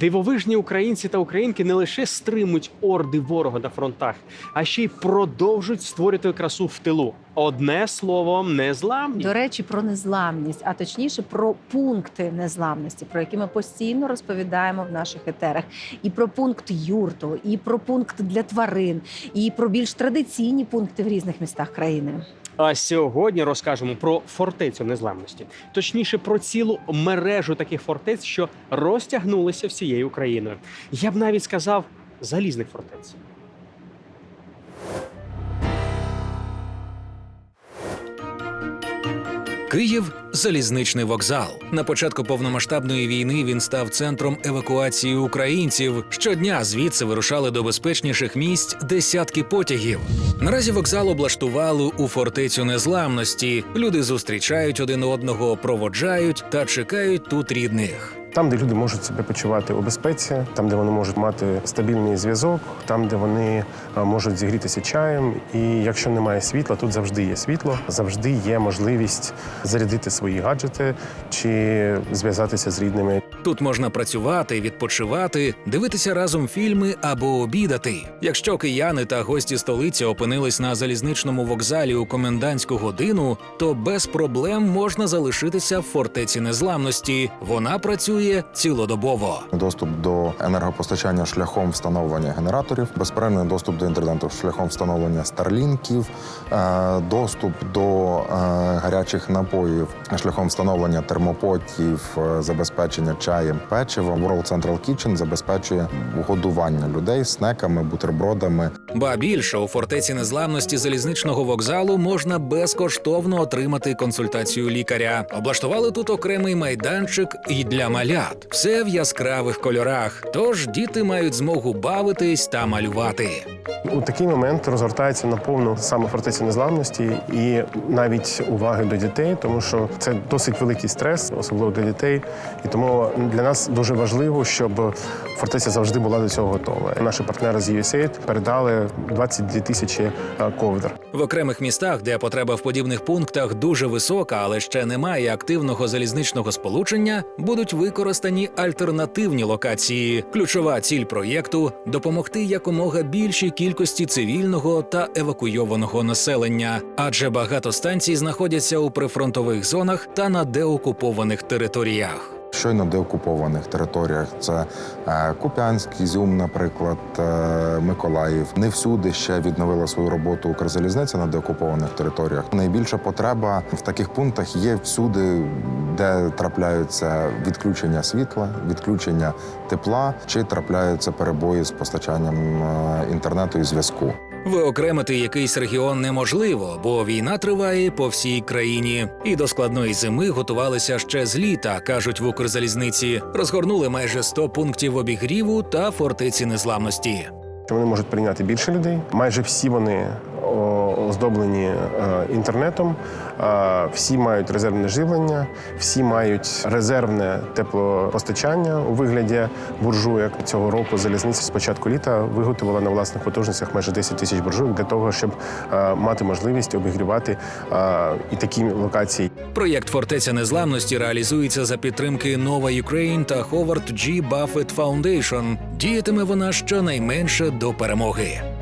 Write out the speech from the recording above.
Дивовижні українці та українки не лише стримують орди ворога на фронтах, а ще й продовжують створювати красу в тилу. Одне слово, незламні. До речі, про незламність, а точніше про пункти незламності, про які ми постійно розповідаємо в наших етерах. І про пункт юрту, і про пункт для тварин, і про більш традиційні пункти в різних містах країни. А сьогодні розкажемо про фортецю незламності, точніше про цілу мережу таких фортець, що розтягнулися всією Україною. Я б навіть сказав залізних фортець. Київ залізничний вокзал. На початку повномасштабної війни він став центром евакуації українців. Щодня звідси вирушали до безпечніших місць десятки потягів. Наразі вокзал облаштували у фортецю незламності. Люди зустрічають один одного, проводжають та чекають тут рідних. Там, де люди можуть себе почувати у безпеці, там, де вони можуть мати стабільний зв'язок, там, де вони можуть зігрітися чаєм. І якщо немає світла, тут завжди є світло, завжди є можливість зарядити свої гаджети чи зв'язатися з рідними. Тут можна працювати, відпочивати, дивитися разом фільми або обідати. Якщо кияни та гості столиці опинились на залізничному вокзалі у комендантську годину, то без проблем можна залишитися в фортеці незламності. Вона працює цілодобово. Доступ до енергопостачання шляхом встановлення генераторів, безперервний доступ до інтернету шляхом встановлення старлінків, е, доступ до е, гарячих напоїв шляхом встановлення термопотів, е, забезпечення чаєм, печивом. World Central Kitchen забезпечує годування людей снеками, бутербродами. Ба більше у фортеці незламності залізничного вокзалу можна безкоштовно отримати консультацію лікаря. Облаштували тут окремий майданчик і для малят. Все в яскравих кольорах. Тож діти мають змогу бавитись та малювати. У такий момент розгортається наповну саме фортеця незламності і навіть уваги до дітей, тому що це досить великий стрес, особливо для дітей. І тому для нас дуже важливо, щоб фортеця завжди була до цього готова. Наші партнери з USAID передали 22 тисячі е, ковдр. В окремих містах, де потреба в подібних пунктах дуже висока, але ще немає активного залізничного сполучення, будуть використані альтернативні локації. Ключова ціль проєкту допомогти якомога більшій кількості цивільного та евакуйованого населення, адже багато станцій знаходяться у прифронтових зонах та на деокупованих територіях. Щойно деокупованих територіях це е, Куп'янськ, Ізюм, наприклад, е, Миколаїв. Не всюди ще відновила свою роботу Укрзалізниця на деокупованих територіях. Найбільша потреба в таких пунктах є всюди, де трапляються відключення світла, відключення тепла чи трапляються перебої з постачанням е, інтернету і зв'язку. Виокремити якийсь регіон неможливо, бо війна триває по всій країні. І до складної зими готувалися ще з літа, кажуть в Укрзалізниці. Розгорнули майже 100 пунктів обігріву та фортеці незламності. Вони можуть прийняти більше людей. Майже всі вони оздоблені е, інтернетом, е, всі мають резервне живлення, всі мають резервне теплопостачання у вигляді буржуєк. Цього року залізниця з початку літа виготовила на власних потужностях майже 10 тисяч буржуєк для того, щоб е, мати можливість обігрівати і такі локації. Проєкт Фортеця незламності реалізується за підтримки Nova Ukraine та Howard G. Buffett Foundation. Діятиме вона щонайменше до перемоги.